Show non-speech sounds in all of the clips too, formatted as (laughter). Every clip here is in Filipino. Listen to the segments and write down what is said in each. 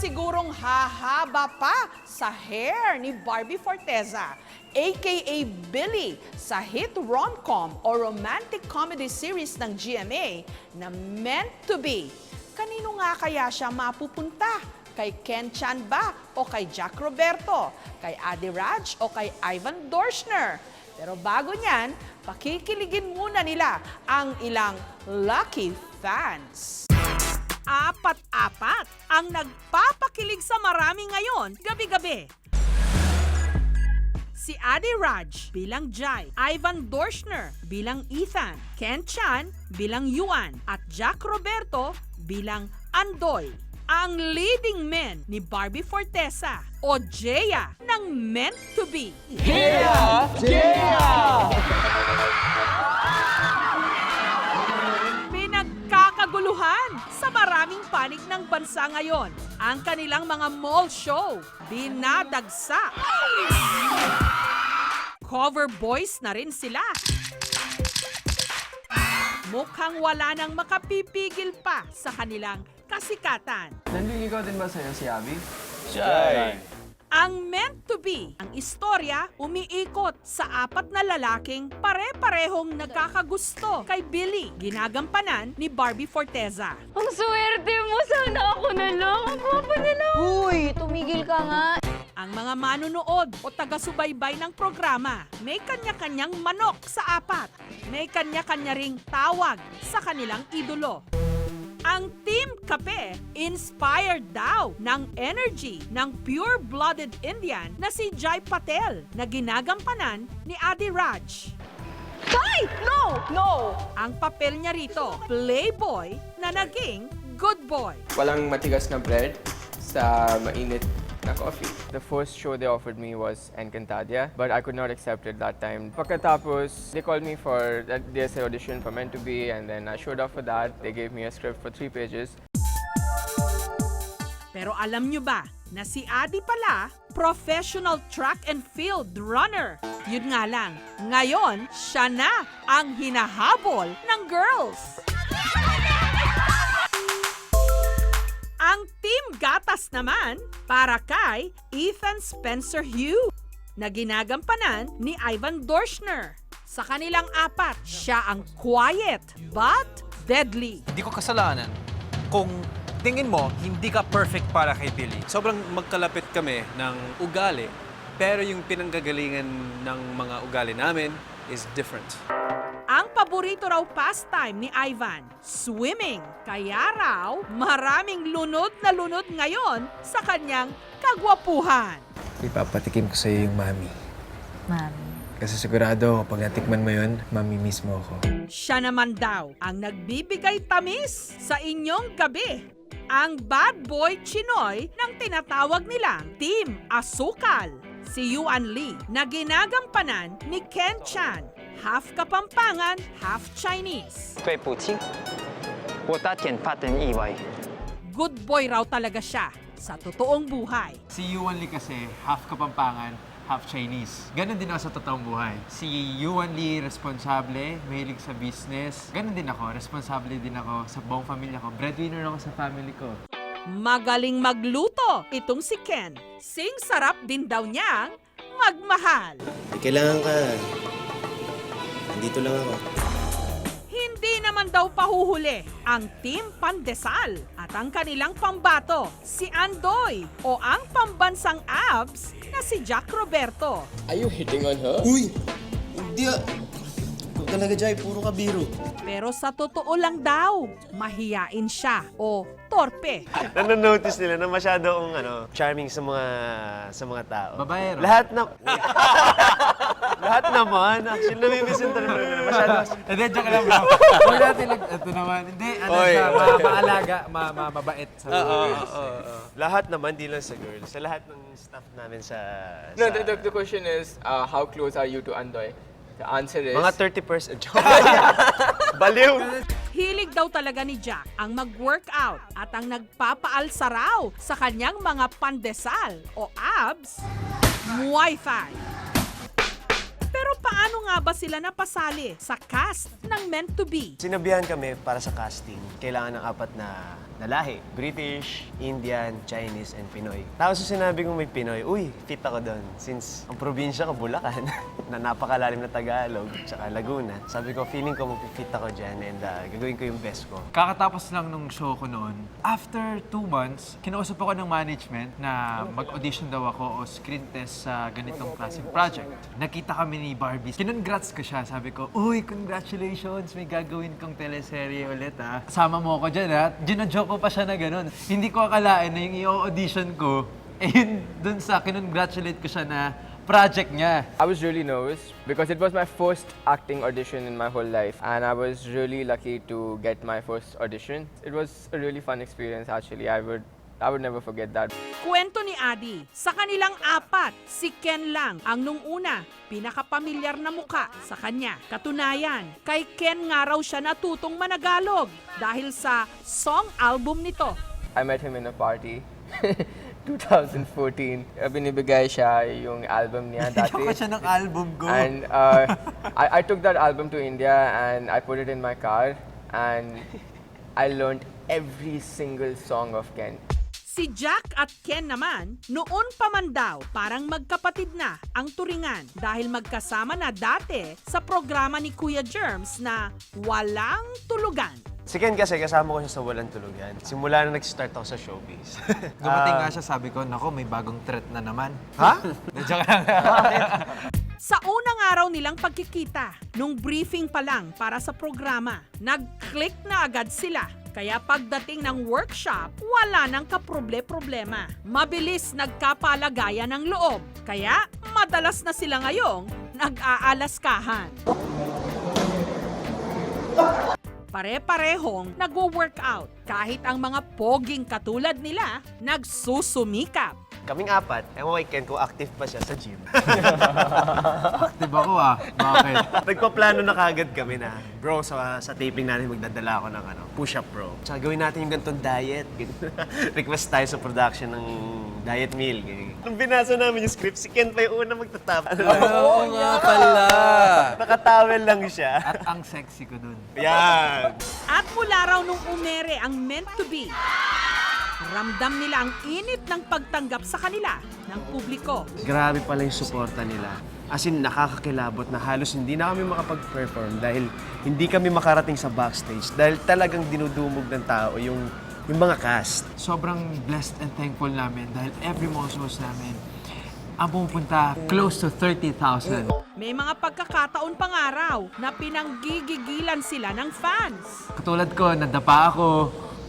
sigurong hahaba pa sa hair ni Barbie Forteza, aka Billy, sa hit rom-com o romantic comedy series ng GMA na Meant to Be. Kanino nga kaya siya mapupunta? Kay Ken Chan ba? O kay Jack Roberto? Kay Adi Raj? O kay Ivan Dorschner? Pero bago niyan, pakikiligin muna nila ang ilang lucky fans. Apat-apat ang nagpapakilig sa marami ngayon gabi-gabi. Si Adi Raj bilang Jai, Ivan Dorschner bilang Ethan, Ken Chan bilang Yuan, at Jack Roberto bilang Andoy. Ang leading men ni Barbie Fortesa o Jeya ng Meant to Be. Pinagkakaguluhan maraming panig ng bansa ngayon. Ang kanilang mga mall show, dinadagsa. Cover boys na rin sila. Mukhang wala nang makapipigil pa sa kanilang kasikatan. Nanliligaw din ba sa'yo si Abby? Ang meant to be, ang istorya umiikot sa apat na lalaking pare-parehong nagkakagusto kay Billy, ginagampanan ni Barbie Forteza. Ang swerte mo! Sana ako na lang! Ang guwapo na lang! Uy, tumigil ka nga! Ang mga manunood o taga-subaybay ng programa, may kanya-kanyang manok sa apat. May kanya-kanya ring tawag sa kanilang idolo. Ang Team Kape, inspired daw ng energy ng pure-blooded Indian na si Jai Patel na ginagampanan ni Adi Raj. Tay! No! No! Ang papel niya rito, playboy na naging good boy. Walang matigas na bread sa mainit na coffee. The first show they offered me was Encantadia, but I could not accept it that time. Pagkatapos, they called me for that DSA audition for Meant to Be, and then I showed up for that. They gave me a script for three pages. Pero alam nyo ba na si Adi pala, professional track and field runner. Yun nga lang, ngayon, siya na ang hinahabol ng girls. Ang Team Gatas naman para kay Ethan Spencer Hugh na ginagampanan ni Ivan Dorschner. Sa kanilang apat, siya ang quiet but deadly. Hindi ko kasalanan kung tingin mo hindi ka perfect para kay Billy. sobrang magkalapit kami ng ugali, pero yung pinanggagalingan ng mga ugali namin is different. Ang paborito raw pastime ni Ivan, swimming. Kaya raw, maraming lunod na lunod ngayon sa kanyang kagwapuhan. Ipapatikim ko sa'yo yung mami. Mami. Kasi sigurado, pag natikman mo yun, mami mismo ako. Siya naman daw ang nagbibigay tamis sa inyong gabi. Ang bad boy Chinoy ng tinatawag nilang Team Asukal. Si Yuan Lee na ginagampanan ni Ken Chan Half Kapampangan, half Chinese. 对不起，我的点发生意外。 Good boy raw talaga siya sa totoong buhay. Si Yuan Lee kasi half Kapampangan, half Chinese. Ganon din ako sa totoong buhay. Si Yuan Lee, responsable, mahilig sa business. Ganon din ako, responsable din ako sa buong pamilya ko. Breadwinner ako sa family ko. Magaling magluto itong si Ken. Sing sarap din daw niyang magmahal. May kailangan ka. Nandito lang ako. Hindi naman daw pahuhuli ang Team Pandesal at ang kanilang pambato, si Andoy o ang pambansang abs na si Jack Roberto. Are you hitting on her? Uy! Hindi ah! Ikaw talaga, Jai. Puro ka biro. Pero sa totoo lang daw, mahiyain siya o torpe. (laughs) Nanonotice nila na masyado akong ano, charming sa mga sa mga tao. Babaero. Lahat na (laughs) Lahat naman. Actually, namimisinterpret nila. Masyado. Hindi, joke lang bro. Huwag natin nag... Ito naman. Hindi, ano Oy. siya, ma- maalaga, ma- ma- mabait sa mga girls. Lahat naman, di lang sa girls. Sa lahat ng staff namin sa... No, sa the, the, the question is, uh, how close are you to Andoy? The answer is... mga 30%. (laughs) Joke. (laughs) Baliw! Hilig daw talaga ni Jack ang mag-workout at ang nagpapaalsa raw sa kanyang mga pandesal o abs, Muay Thai. Pero paano nga ba sila napasali sa cast ng Meant to Be? Sinabihan kami para sa casting. Kailangan ng apat na na lahi. British, Indian, Chinese, and Pinoy. Tapos yung sinabi kong may Pinoy, uy, fit ako doon. Since ang probinsya ko, Bulacan, (laughs) na napakalalim na Tagalog, tsaka Laguna. Sabi ko, feeling ko mag-fit ako dyan and uh, gagawin ko yung best ko. Kakatapos lang nung show ko noon. After two months, kinausap ako ng management na mag-audition daw ako o screen test sa ganitong klaseng project. Nakita kami ni Barbie. Kinongrats ko siya. Sabi ko, Uy, congratulations! May gagawin kong teleserye ulit ha. Sama mo ako dyan ha. Ginajoke ko pa siya na ganun. Hindi ko akalain na yung i-audition ko, eh yun dun sa kinongratulate ko siya na project niya. I was really nervous because it was my first acting audition in my whole life, and I was really lucky to get my first audition. It was a really fun experience, actually. I would, I would never forget that. Kwento ni Adi, sa kanilang apat, si Ken lang ang nung una pinakapamilyar na muka sa kanya. Katunayan, kay Ken nga raw siya natutong managalog dahil sa song album nito. I met him in a party. (laughs) 2014. Uh, Binibigay siya yung album niya (laughs) dati. Tsaka siya ng album ko. And uh, I, I took that album to India and I put it in my car and I learned every single song of Ken. Si Jack at Ken naman, noon pa man daw parang magkapatid na ang turingan dahil magkasama na dati sa programa ni Kuya Germs na Walang Tulugan. Si Ken kasi kasama ko siya sa Walang Tulugan. Simula na nag-start ako sa showbiz. (laughs) Dumating nga siya, sabi ko, nako, may bagong threat na naman. ha? (laughs) Joke lang. (laughs) Sa unang araw nilang pagkikita, nung briefing pa lang para sa programa, nag-click na agad sila. Kaya pagdating ng workshop, wala nang kaproble-problema. Mabilis nagkapalagayan ng loob. Kaya madalas na sila ngayong nag-aalaskahan. Pare-parehong nagwo-workout kahit ang mga poging katulad nila nagsusumikap. Kaming apat, ewan kay Ken kung active pa siya sa gym. (laughs) Active ako ah. Bakit? Nagpaplano na kagad kami na, bro, sa, sa taping natin magdadala ako ng ano, push-up bro. Tsaka gawin natin yung ganitong diet. (laughs) Request tayo sa production ng diet meal. ganyan. Nung binasa namin yung script, si Ken pa yung una magtatap. (laughs) Oo nga pala. Nakatawel lang siya. At ang sexy ko dun. Yan. At mula raw nung umere ang meant to be, ramdam nila ang init ng pagtanggap sa kanila ng publiko. Grabe pala yung suporta nila. As in, nakakakilabot na halos hindi na kami makapag-perform dahil hindi kami makarating sa backstage dahil talagang dinudumog ng tao yung, yung mga cast. Sobrang blessed and thankful namin dahil every mga shows namin, ang pumupunta close to 30,000. May mga pagkakataon pang araw na pinanggigigilan sila ng fans. Katulad ko, nadapa ako.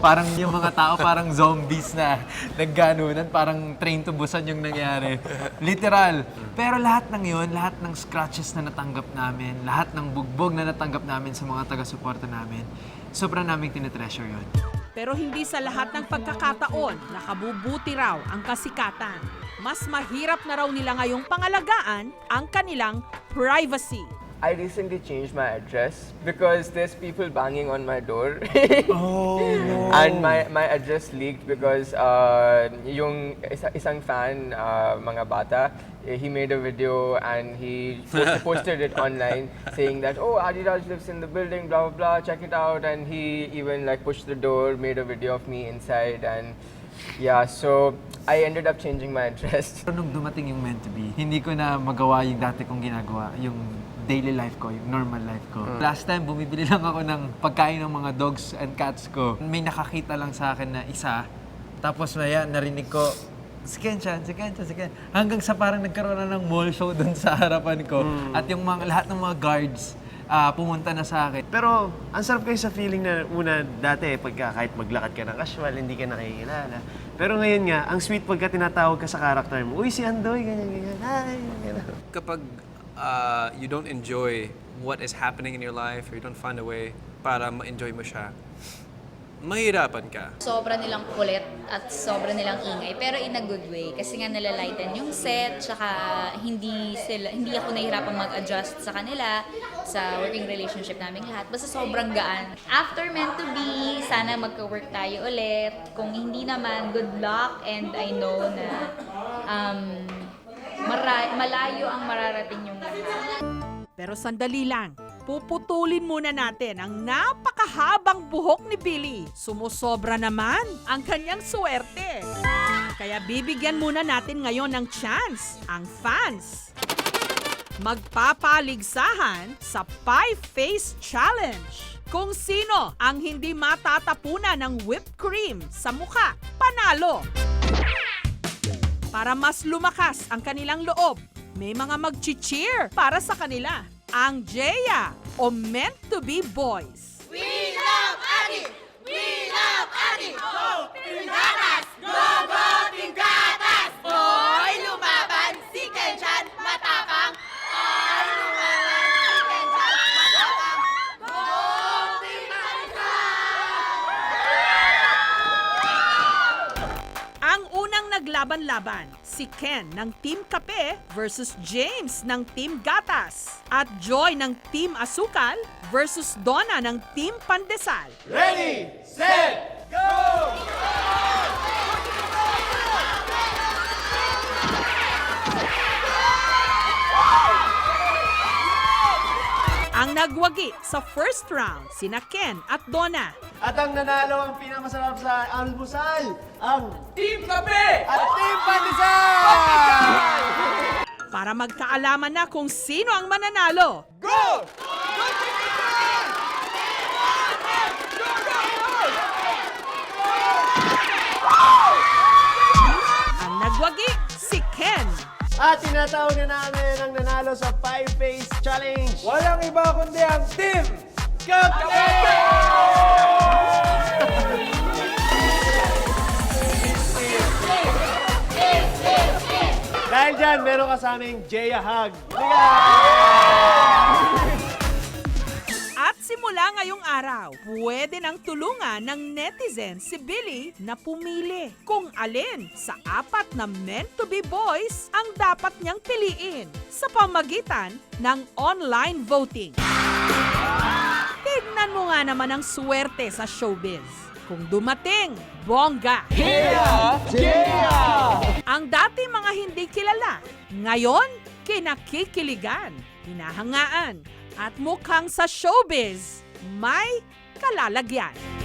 Parang yung mga tao parang zombies na nagganunan, parang train to busan yung nangyari. Literal. Pero lahat ng yun, lahat ng scratches na natanggap namin, lahat ng bugbog na natanggap namin sa mga taga-suporta namin, sobrang namin tinetreasure yun. Pero hindi sa lahat ng pagkakataon nakabubuti raw ang kasikatan. Mas mahirap na raw nila ngayong pangalagaan ang kanilang privacy. I recently changed my address because there's people banging on my door. (laughs) Oh, no. And my, my address leaked because uh, yung isa, isang fan, uh, mga bata, eh, he made a video and he post- (laughs) posted it online saying that, oh, Adidas lives in the building, blah, blah, blah, check it out. And he even like pushed the door, made a video of me inside and yeah, so I ended up changing my address. Nung dumating yung meant to be, hindi ko na magawa yung dati kong ginagawa, yung daily life ko, yung normal life ko. Last time, bumibili (laughs) lang ako ng pagkain ng mga dogs and cats ko. May nakakita lang sa akin na isa, tapos maya, narinig ko, Ken siya, si Ken siya, si Ken. Hanggang sa parang nagkaroon na ng mall show (laughs) dun sa harapan ko. At yung mga, lahat ng mga guards, ah, pumunta na sa akin. Pero ang sarap kayo sa feeling na una dati pagka kahit maglakad ka ng casual, hindi ka nakikilala. Pero ngayon nga, ang sweet pagka tinatawag ka sa character mo, Uy, si Andoy, ganyan, ganyan. Hi, ganyan. Kapag uh, you don't enjoy what is happening in your life or you don't find a way para ma-enjoy mo siya, mahirapan ka. Sobra nilang kulit at sobra nilang ingay, pero in a good way. Kasi nga nalalighten yung set, tsaka hindi, sila, hindi ako nahihirapan mag-adjust sa kanila, sa working relationship namin lahat. Basta sobrang gaan. After meant to be, sana magka-work tayo ulit. Kung hindi naman, good luck and I know na um, mara- malayo ang mararating yung lahat. Pero sandali lang, Puputulin muna natin ang napakahabang buhok ni Billy. Sumusobra naman ang kanyang swerte. Kaya bibigyan muna natin ngayon ng chance ang fans. Magpapaligsahan sa Pie Face Challenge. Kung sino ang hindi matatapunan ng whipped cream sa mukha, panalo. Para mas lumakas ang kanilang loob, may mga mag-cheer para sa kanila. Ang Jeya o Meant to be Boys. Ang unang naglaban-laban, si Ken ng Team Kape versus James ng Team Gatas. At Joy ng Team Asukal versus Donna ng Team Pandesal. Ang nagwagi sa first round, sina Ken at Donna. At ang nanalo ang pinakamasarap sa almusal, ang Team Kape! At Team Pandesal! Para magkaalaman na kung sino ang mananalo. Ang nagwagi, si Ken. At tinatawag na namin ang nanalo sa Five Face Challenge. Walang iba kundi ang team! Dahil dyan, meron ka sa aming Jaya Hug. At simula ngayong araw, pwede nang tulungan ng netizen si Billy na pumili kung alin sa apat na meant to be boys ang dapat niyang piliin sa pamagitan ng online voting. Tignan mo nga naman ang swerte sa showbiz. Kung dumating, bongga. Ang dati mga hindi kilala, ngayon kinakikiligan, hinahangaan, at mukhang sa showbiz may kalalagyan.